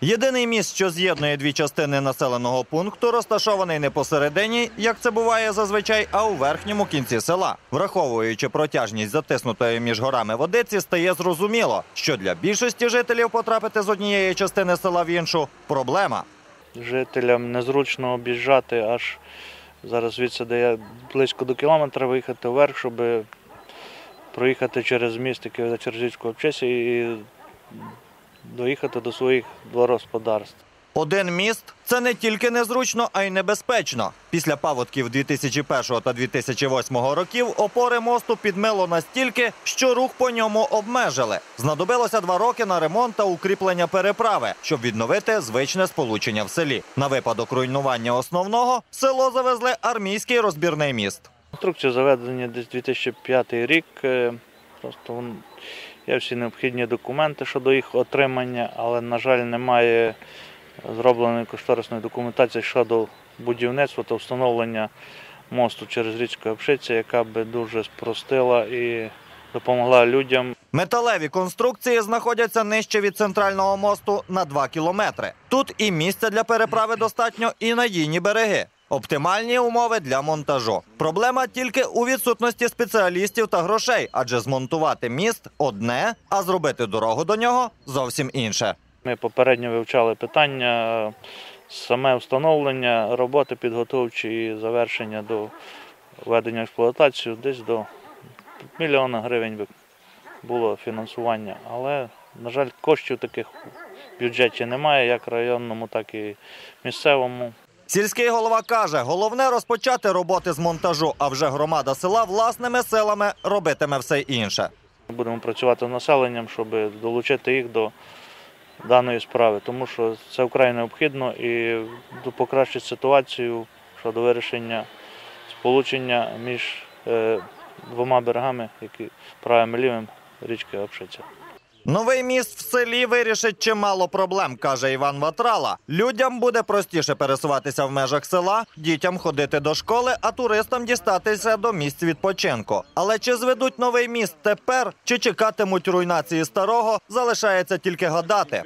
Єдиний міст, що з'єднує дві частини населеного пункту, розташований не посередині, як це буває зазвичай, а у верхньому кінці села. Враховуючи протяжність затиснутої між горами водиці, стає зрозуміло, що для більшості жителів потрапити з однієї частини села в іншу проблема. Жителям незручно об'їжджати аж зараз звідси, я близько до кілометра, виїхати вверх, щоб проїхати через міст, який через річку Обчесі, і доїхати до своїх дворогосподарств. Один міст це не тільки незручно, а й небезпечно. Після паводків 2001 та 2008 років опори мосту підмило настільки, що рух по ньому обмежили. Знадобилося два роки на ремонт та укріплення переправи, щоб відновити звичне сполучення в селі. На випадок руйнування основного село завезли армійський розбірний міст. Конструкція заведення десь 2005 рік. Просто вон- є всі необхідні документи щодо їх отримання, але, на жаль, немає зробленої кошторисної документації щодо будівництва та встановлення мосту через річку Обшиця, яка би дуже спростила і допомогла людям Металеві конструкції знаходяться нижче від центрального мосту на 2 кілометри. Тут і місця для переправи достатньо, і надійні береги. Оптимальні умови для монтажу. Проблема тільки у відсутності спеціалістів та грошей, адже змонтувати міст одне, а зробити дорогу до нього зовсім інше. Ми попередньо вивчали питання, саме встановлення, роботи підготовчі і завершення до введення в експлуатацію десь до мільйона гривень було фінансування. Але, на жаль, коштів таких в бюджеті немає, як районному, так і місцевому. Сільський голова каже, головне розпочати роботи з монтажу, а вже громада села власними силами робитиме все інше. Будемо працювати з населенням, щоб долучити їх до даної справи, тому що це вкрай необхідно і покращить ситуацію щодо вирішення сполучення між е, двома берегами, які правим і лівим річки Обшиця. Новий міст в селі вирішить чимало проблем, каже Іван Ватрала. Людям буде простіше пересуватися в межах села, дітям ходити до школи, а туристам дістатися до місць відпочинку. Але чи зведуть новий міст тепер, чи чекатимуть руйнації старого, залишається тільки гадати.